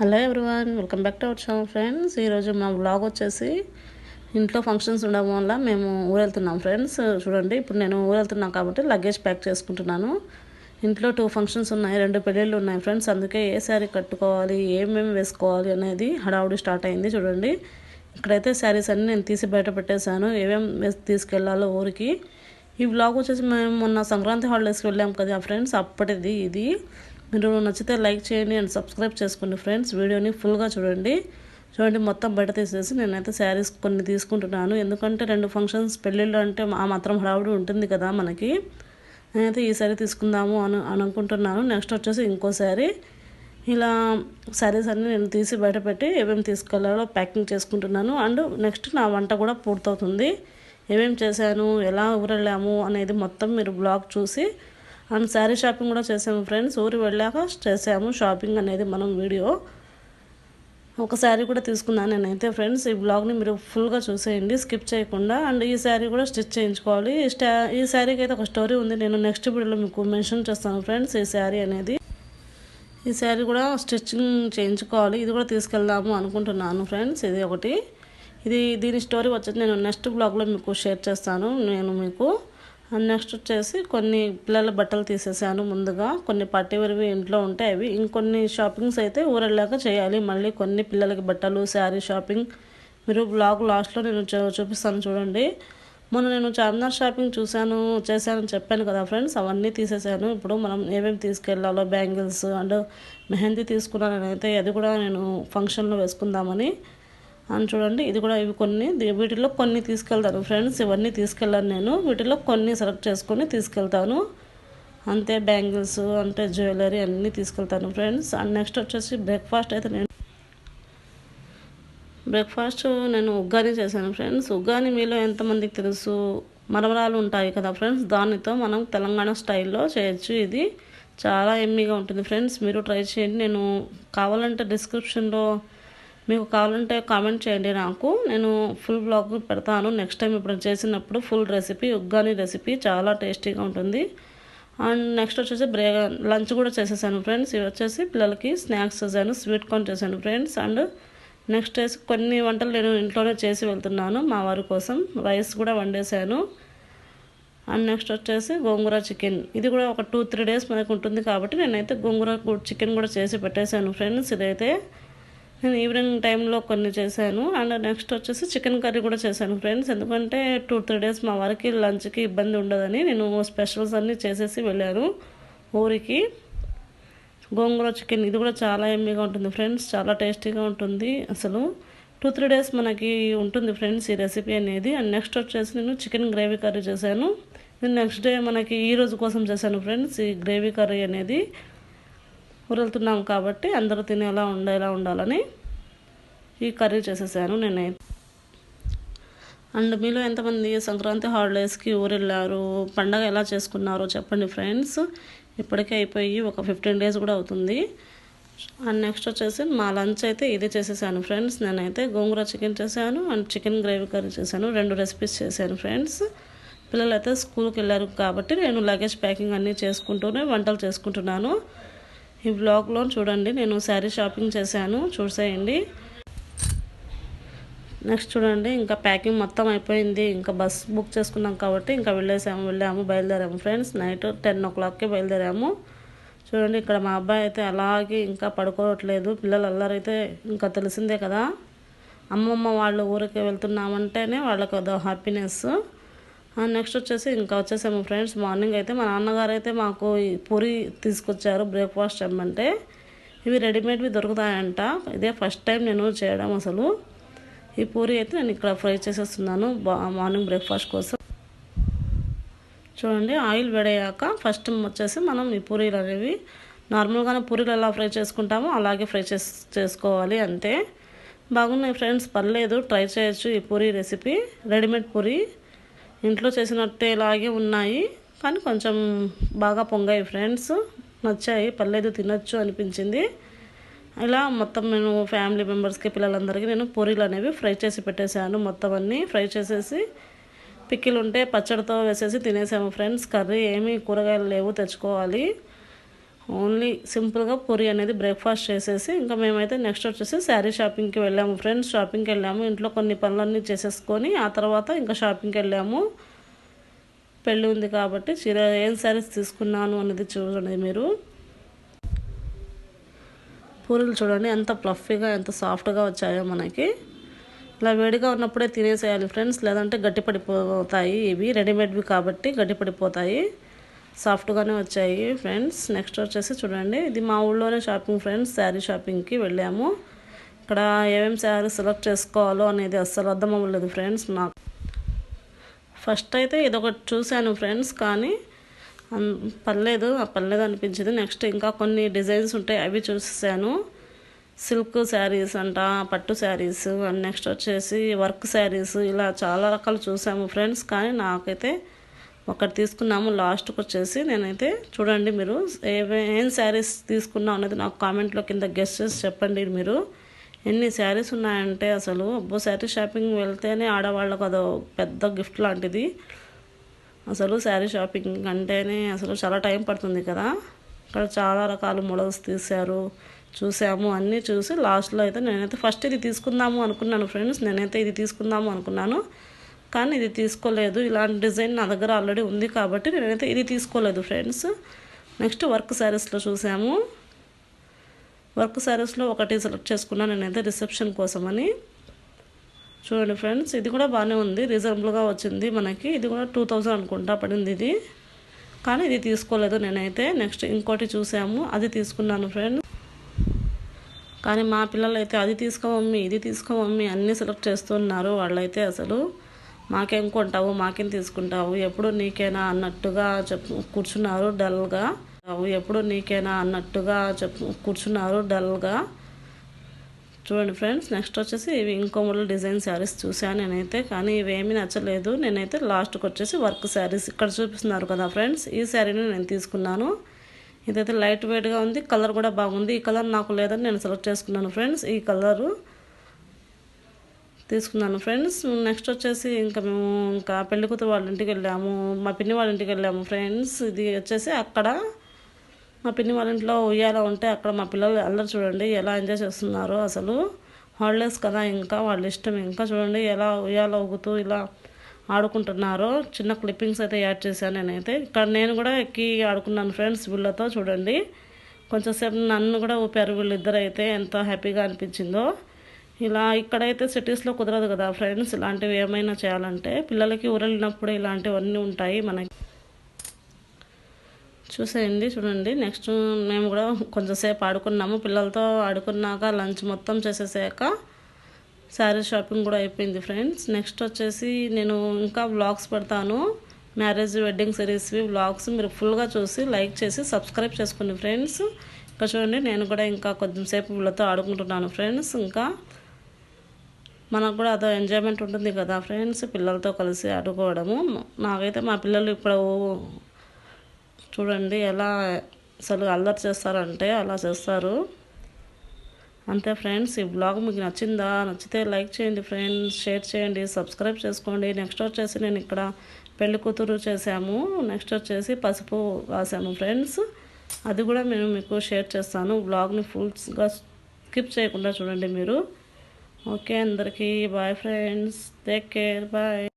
Hello everyone welcome back to our channel friends ఈరోజు మా blog వచ్చేసి ఇంట్లో ఫంక్షన్స్ ఉండడం వల్ల మేము ఊరెళ్తున్నాం ఫ్రెండ్స్ చూడండి ఇప్పుడు నేను ఊరెళ్తున్నాను కాబట్టి లగేజ్ ప్యాక్ చేసుకుంటున్నాను. ఇంట్లో టూ ఫంక్షన్స్ ఉన్నాయి రెండు పెళ్ళిళ్ళు ఉన్నాయి ఫ్రెండ్స్ అందుకే ఏ శారీ కట్టుకోవాలి ఏమేమి వేసుకోవాలి అనేది హడావుడి స్టార్ట్ అయింది చూడండి. ఇక్కడైతే శారీస్ అన్నీ నేను తీసి బయట పెట్టేశాను ఏమేమి వేసి తీసుకెళ్ళాలో ఊరికి. ఈ బ్లాగ్ వచ్చేసి మేము మొన్న సంక్రాంతి హాలిడేస్కి వెళ్ళాం కదా ఫ్రెండ్స్ అప్పటిది ఇది. మీరు నచ్చితే లైక్ చేయండి అండ్ సబ్స్క్రైబ్ చేసుకోండి ఫ్రెండ్స్. వీడియోని ఫుల్గా చూడండి. చూడండి మొత్తం బయట తీసేసి నేనైతే శారీస్ కొన్ని తీసుకుంటున్నాను. ఎందుకంటే రెండు ఫంక్షన్స్ పెళ్ళిళ్ళు అంటే ఆ మాత్రం హడావుడి ఉంటుంది కదా మనకి. నేనైతే ఈ శారీ తీసుకుందాము అని అనుకుంటున్నాను. నెక్స్ట్ వచ్చేసి ఇంకో శారీ. ఇలా శారీస్ అన్నీ నేను తీసి బయట పెట్టి ఏమేమి తీసుకెళ్ళాలో ప్యాకింగ్ చేసుకుంటున్నాను. అండ్ నెక్స్ట్ నా వంట కూడా పూర్తవుతుంది. ఏమేమి చేశాను ఎలా ఊరెళ్ళాము అనేది మొత్తం మీరు బ్లాగ్ చూసి అండ్ శారీ షాపింగ్ కూడా చేసాము ఫ్రెండ్స్. ఊరు వెళ్ళాక చేసాము. షాపింగ్ అనేది మనం వీడియో. ఒక శారీ కూడా తీసుకున్నాను నేనైతే ఫ్రెండ్స్. ఈ బ్లాగ్ని మీరు ఫుల్గా చూసేయండి స్కిప్ చేయకుండా. అండ్ ఈ శారీ కూడా స్టిచ్ చేయించుకోవాలి. ఈ స్టా ఈ శారీకి అయితే ఒక స్టోరీ ఉంది. నేను నెక్స్ట్ వీడియోలో మీకు మెన్షన్ చేస్తాను ఫ్రెండ్స్ ఈ శారీ అనేది. ఈ శారీ కూడా స్టిచ్చింగ్ చేయించుకోవాలి. ఇది కూడా తీసుకెళ్దాము అనుకుంటున్నాను ఫ్రెండ్స్. ఇది ఒకటి. ఇది దీని స్టోరీ వచ్చేసి నేను నెక్స్ట్ బ్లాగ్లో మీకు షేర్ చేస్తాను. నేను మీకు నెక్స్ట్ వచ్చేసి కొన్ని పిల్లల బట్టలు తీసేసాను ముందుగా. కొన్ని పట్టివరివి ఇంట్లో ఉంటే అవి. ఇంకొన్ని షాపింగ్స్ అయితే ఊరెళ్ళాక చేయాలి. మళ్ళీ కొన్ని పిల్లలకి బట్టలు శారీ షాపింగ్ మీరు బ్లాగ్ లాస్ట్లో నేను చూ- చూపిస్తాను చూడండి. మొన్న నేను చార్మినార్ షాపింగ్ చూశాను చేశాను చెప్పాను కదా ఫ్రెండ్స్ అవన్నీ తీసేసాను. ఇప్పుడు మనం ఏమేమి తీసుకెళ్ళాలో బ్యాంగిల్స్ అండ్ మెహందీ తీసుకున్నాను అయితే అది కూడా నేను ఫంక్షన్లో వేసుకుందామని. అని చూడండి. ఇది కూడా ఇవి కొన్ని. వీటిలో కొన్ని తీసుకెళ్తాను. ఫ్రెండ్స్ ఇవన్నీ తీసుకెళ్ళాను నేను. వీటిలో కొన్ని సెలెక్ట్ చేసుకొని తీసుకెళ్తాను. అంతే బ్యాంగిల్స్ అంటే జ్యువెలరీ అన్నీ తీసుకెళ్తాను ఫ్రెండ్స్. అండ్ నెక్స్ట్ వచ్చేసి బ్రేక్ఫాస్ట్ అయితే నేను బ్రేక్ఫాస్ట్ నేను ఉగ్గాని చేశాను ఫ్రెండ్స్. ఉగ్గాని మీలో ఎంతమందికి తెలుసు? మరమరాలు ఉంటాయి కదా ఫ్రెండ్స్. దానితో మనం తెలంగాణ స్టైల్లో చేయొచ్చు ఇది. చాలా ఎమ్మీగా ఉంటుంది ఫ్రెండ్స్. మీరు ట్రై చేయండి. నేను కావాలంటే డిస్క్రిప్షన్లో మీకు కావాలంటే కామెంట్ చేయండి నాకు. నేను ఫుల్ బ్లాగ్ పెడతాను. నెక్స్ట్ టైం ఇప్పుడు చేసినప్పుడు ఫుల్ రెసిపీ ఉగ్గాని రెసిపీ చాలా టేస్టీగా ఉంటుంది. అండ్ నెక్స్ట్ వచ్చేసి బ్రే లంచ్ కూడా చేసేసాను ఫ్రెండ్స్ ఇవి వచ్చేసి పిల్లలకి స్నాక్స్ చేశాను స్వీట్ కార్న్ చేశాను ఫ్రెండ్స్ అండ్ నెక్స్ట్ డేస్ కొన్ని వంటలు నేను ఇంట్లోనే చేసి వెళ్తున్నాను మా వారి కోసం. రైస్ కూడా వండేసాను. అండ్ నెక్స్ట్ వచ్చేసి గోంగూర చికెన్ ఇది కూడా ఒక టూ త్రీ డేస్ మనకు ఉంటుంది కాబట్టి నేనైతే గోంగూర చికెన్ కూడా చేసి పెట్టేశాను ఫ్రెండ్స్ ఇదైతే నేను ఈవినింగ్ టైంలో కొన్ని చేశాను. అండ్ నెక్స్ట్ వచ్చేసి చికెన్ కర్రీ కూడా చేశాను ఫ్రెండ్స్. ఎందుకంటే టూ త్రీ డేస్ మా వారికి లంచ్కి ఇబ్బంది ఉండదని నేను స్పెషల్స్ అన్నీ చేసేసి వెళ్ళాను ఊరికి. గోంగూర చికెన్ ఇది కూడా చాలా ఎమ్మీగా ఉంటుంది ఫ్రెండ్స్. చాలా టేస్టీగా ఉంటుంది అసలు. టూ త్రీ డేస్ మనకి ఉంటుంది ఫ్రెండ్స్ ఈ రెసిపీ అనేది. అండ్ నెక్స్ట్ వచ్చేసి నేను చికెన్ గ్రేవీ కర్రీ చేశాను. నేను నెక్స్ట్ డే మనకి ఈ రోజు కోసం చేశాను ఫ్రెండ్స్ ఈ గ్రేవీ కర్రీ అనేది. ఊరెళ్తున్నాం కాబట్టి అందరూ తినేలా ఉండేలా ఉండాలని ఈ కర్రీ చేసేసాను నేనైతే అండ్ మీలో ఎంతమంది సంక్రాంతి హాలిడేస్కి ఊరెళ్ళారు? పండగ ఎలా చేసుకున్నారో చెప్పండి ఫ్రెండ్స్. ఇప్పటికే అయిపోయి ఒక ఫిఫ్టీన్ డేస్ కూడా అవుతుంది. అండ్ నెక్స్ట్ వచ్చేసి మా లంచ్ అయితే ఇది చేసేసాను ఫ్రెండ్స్. నేనైతే గోంగూర చికెన్ చేశాను అండ్ చికెన్ గ్రేవీ కర్రీ చేశాను. రెండు రెసిపీస్ చేశాను ఫ్రెండ్స్. పిల్లలు అయితే స్కూల్కి వెళ్ళారు కాబట్టి నేను లగేజ్ ప్యాకింగ్ అన్నీ చేసుకుంటూనే వంటలు చేసుకుంటున్నాను. ఈ బ్లాగ్లో చూడండి నేను శారీ షాపింగ్ చేశాను చూసేయండి. నెక్స్ట్ చూడండి ఇంకా ప్యాకింగ్ మొత్తం అయిపోయింది ఇంకా బస్ బుక్ చేసుకున్నాం కాబట్టి ఇంకా వెళ్ళేసాము వెళ్ళాము బయలుదేరాము ఫ్రెండ్స్. నైట్ టెన్ ఓ క్లాక్కి బయలుదేరాము. చూడండి ఇక్కడ మా అబ్బాయి అయితే అలాగే ఇంకా పడుకోవట్లేదు పిల్లలు అల్లరైతే ఇంకా తెలిసిందే కదా. అమ్మమ్మ వాళ్ళు ఊరికి వెళ్తున్నామంటేనే వాళ్ళకి అదో హ్యాపీనెస్ నెక్స్ట్ వచ్చేసి ఇంకా వచ్చేసాము ఫ్రెండ్స్ మార్నింగ్ అయితే మా నాన్నగారు అయితే మాకు ఈ పూరి తీసుకొచ్చారు బ్రేక్ఫాస్ట్ ఏమంటే ఇవి రెడీమేడ్వి దొరుకుతాయంట. ఇదే ఫస్ట్ టైం నేను చేయడం అసలు. ఈ పూరి అయితే నేను ఇక్కడ ఫ్రై చేసేస్తున్నాను బా మార్నింగ్ బ్రేక్ఫాస్ట్ కోసం. చూడండి ఆయిల్ వేడయ్యాక ఫస్ట్ వచ్చేసి మనం ఈ పూరీలు అనేవి నార్మల్గానే పూరీలు ఎలా ఫ్రై చేసుకుంటామో అలాగే ఫ్రై చేసి చేసుకోవాలి అంతే. బాగున్నాయి ఫ్రెండ్స్ పర్లేదు ట్రై చేయొచ్చు ఈ పూరీ రెసిపీ రెడీమేడ్ పూరి. ఇంట్లో చేసినట్టే ఇలాగే ఉన్నాయి. కానీ కొంచెం బాగా పొంగాయి ఫ్రెండ్స్. నచ్చాయి. పర్లేదు తినచ్చు అనిపించింది. ఇలా మొత్తం నేను ఫ్యామిలీ మెంబర్స్కి పిల్లలందరికీ నేను పూరీలు అనేవి ఫ్రై చేసి పెట్టేశాను. మొత్తం అన్నీ ఫ్రై చేసేసి పిక్కిలు ఉంటే పచ్చడితో వేసేసి తినేసాము ఫ్రెండ్స్. కర్రీ ఏమీ కూరగాయలు లేవు తెచ్చుకోవాలి. ఓన్లీ సింపుల్గా పూరి అనేది బ్రేక్ఫాస్ట్ చేసేసి ఇంకా మేమైతే నెక్స్ట్ వచ్చేసి శారీ షాపింగ్కి వెళ్ళాము. ఫ్రెండ్స్ షాపింగ్కి వెళ్ళాము. ఇంట్లో కొన్ని పనులన్నీ చేసేసుకొని ఆ తర్వాత ఇంకా షాపింగ్కి వెళ్ళాము. పెళ్ళి ఉంది కాబట్టి చీర ఏం శారీస్ తీసుకున్నాను అనేది చూడండి మీరు. పూరీలు చూడండి ఎంత ప్లఫీగా ఎంత సాఫ్ట్గా వచ్చాయో మనకి. ఇలా వేడిగా ఉన్నప్పుడే తినేసేయాలి ఫ్రెండ్స్. లేదంటే గట్టిపడిపోతాయి ఇవి. రెడీమేడ్వి కాబట్టి గట్టిపడిపోతాయి. సాఫ్ట్గానే వచ్చాయి ఫ్రెండ్స్. నెక్స్ట్ వచ్చేసి చూడండి ఇది మా ఊళ్ళోనే షాపింగ్ ఫ్రెండ్స్ శారీ షాపింగ్కి వెళ్ళాము. ఇక్కడ ఏమేమి శారీ సెలెక్ట్ చేసుకోవాలో అనేది అస్సలు అర్థం అవ్వలేదు ఫ్రెండ్స్ నాకు. ఫస్ట్ అయితే ఇదొకటి చూశాను ఫ్రెండ్స్ కానీ పర్లేదు పర్లేదు అనిపించింది. నెక్స్ట్ ఇంకా కొన్ని డిజైన్స్ ఉంటాయి అవి చూసాను సిల్క్ శారీస్ అంట పట్టు శారీస్ అండ్ నెక్స్ట్ వచ్చేసి వర్క్ శారీస్ ఇలా చాలా రకాలు చూసాము ఫ్రెండ్స్ కానీ నాకైతే ఒకటి తీసుకున్నాము లాస్ట్కి వచ్చేసి నేనైతే చూడండి మీరు ఏం శారీస్ తీసుకున్నాం అనేది నాకు కామెంట్లో కింద గెస్ట్ చేసి చెప్పండి మీరు. ఎన్ని శారీస్ ఉన్నాయంటే అసలు అబ్బో శారీ షాపింగ్ వెళ్తేనే ఆడవాళ్ళకు అదో పెద్ద గిఫ్ట్ లాంటిది. అసలు శారీ షాపింగ్ అంటేనే అసలు చాలా టైం పడుతుంది కదా. ఇక్కడ చాలా రకాల మోడల్స్ తీశారు చూసాము అన్నీ చూసి లాస్ట్లో అయితే నేనైతే ఫస్ట్ ఇది తీసుకుందాము అనుకున్నాను ఫ్రెండ్స్ నేనైతే ఇది తీసుకుందాము అనుకున్నాను. కానీ ఇది తీసుకోలేదు. ఇలాంటి డిజైన్ నా దగ్గర ఆల్రెడీ ఉంది కాబట్టి నేనైతే ఇది తీసుకోలేదు ఫ్రెండ్స్. నెక్స్ట్ వర్క్ శారీస్లో చూసాము. వర్క్ శారీస్లో ఒకటి సెలెక్ట్ చేసుకున్నాను నేనైతే రిసెప్షన్ కోసమని. చూడండి ఫ్రెండ్స్ ఇది కూడా బాగానే ఉంది. రీజనబుల్గా వచ్చింది మనకి. ఇది కూడా టూ థౌజండ్ అనుకుంటా పడింది ఇది. కానీ ఇది తీసుకోలేదు నేనైతే. నెక్స్ట్ ఇంకోటి చూసాము. అది తీసుకున్నాను ఫ్రెండ్స్. కానీ మా పిల్లలు అయితే అది తీసుకోమమ్మీ ఇది తీసుకోమమ్మి అన్నీ సెలెక్ట్ చేస్తున్నారు వాళ్ళైతే అసలు. మాకేం కొంటావు మాకేం తీసుకుంటావు ఎప్పుడు నీకేనా అన్నట్టుగా చెప్పు కూర్చున్నారు డల్గా. ఎప్పుడు నీకేనా అన్నట్టుగా చెప్పు కూర్చున్నారు డల్గా. చూడండి ఫ్రెండ్స్ నెక్స్ట్ వచ్చేసి ఇవి ఇంకో మోడల్ డిజైన్ శారీస్ చూసాను నేనైతే కానీ ఇవేమీ నచ్చలేదు. నేనైతే లాస్ట్కి వచ్చేసి వర్క్ శారీస్ ఇక్కడ చూపిస్తున్నారు కదా ఫ్రెండ్స్ ఈ శారీని నేను తీసుకున్నాను. ఇదైతే లైట్ వెయిట్గా ఉంది కలర్ కూడా బాగుంది. ఈ కలర్ నాకు లేదని నేను సెలెక్ట్ చేసుకున్నాను ఫ్రెండ్స్ ఈ కలరు. తీసుకున్నాను. ఫ్రెండ్స్ నెక్స్ట్ వచ్చేసి ఇంకా మేము ఇంకా పెళ్ళికూతురు వాళ్ళ ఇంటికి వెళ్ళాము. మా పిన్ని వాళ్ళ ఇంటికి వెళ్ళాము ఫ్రెండ్స్. ఇది వచ్చేసి అక్కడ మా పిన్ని వాళ్ళ ఇంట్లో ఉయ్యాల ఉంటే అక్కడ మా పిల్లలు అందరు చూడండి ఎలా ఎంజాయ్ చేస్తున్నారో అసలు. హాలిడేస్ కదా ఇంకా వాళ్ళ ఇష్టం ఇంకా చూడండి ఎలా ఉయ్యాల ఊగుతూ ఇలా ఆడుకుంటున్నారో. చిన్న క్లిప్పింగ్స్ అయితే యాడ్ చేశాను నేనైతే. ఇక్కడ నేను కూడా ఎక్కి ఆడుకున్నాను ఫ్రెండ్స్ వీళ్ళతో చూడండి. కొంచెంసేపు నన్ను కూడా ఊపారు వీళ్ళిద్దరైతే అయితే ఎంత హ్యాపీగా అనిపించిందో. ఇలా ఇక్కడైతే సిటీస్లో కుదరదు కదా ఫ్రెండ్స్ ఇలాంటివి ఏమైనా చేయాలంటే పిల్లలకి ఊరెళ్ళినప్పుడు ఇలాంటివన్నీ ఉంటాయి మనకి. చూసేయండి చూడండి. నెక్స్ట్ మేము కూడా కొంచెంసేపు ఆడుకున్నాము. పిల్లలతో ఆడుకున్నాక లంచ్ మొత్తం చేసేసాక శారీ షాపింగ్ కూడా అయిపోయింది ఫ్రెండ్స్ నెక్స్ట్ వచ్చేసి నేను ఇంకా వ్లాగ్స్ పెడతాను. మ్యారేజ్ వెడ్డింగ్ సిరీస్వి వ్లాగ్స్ మీరు ఫుల్గా చూసి లైక్ చేసి సబ్స్క్రైబ్ చేసుకోండి ఫ్రెండ్స్ ఇంకా చూడండి నేను కూడా ఇంకా కొంచెంసేపు వీళ్ళతో ఆడుకుంటున్నాను ఫ్రెండ్స్ ఇంకా మనకు కూడా అదో ఎంజాయ్మెంట్ ఉంటుంది కదా ఫ్రెండ్స్ పిల్లలతో కలిసి ఆడుకోవడము. నాకైతే మా పిల్లలు ఇప్పుడు చూడండి ఎలా అసలు అల్లరి చేస్తారంటే అలా చేస్తారు. అంతే ఫ్రెండ్స్ ఈ బ్లాగ్ మీకు నచ్చిందా? నచ్చితే లైక్ చేయండి ఫ్రెండ్స్ షేర్ చేయండి సబ్స్క్రైబ్ చేసుకోండి. నెక్స్ట్ వచ్చేసి నేను ఇక్కడ పెళ్ళి కూతురు చేసాము నెక్స్ట్ వచ్చేసి పసుపు రాసాము ఫ్రెండ్స్ అది కూడా నేను మీకు షేర్ చేస్తాను. బ్లాగ్ని ఫుల్స్గా స్కిప్ చేయకుండా చూడండి మీరు. ఓకే అందరికీ bye friends. Take care bye.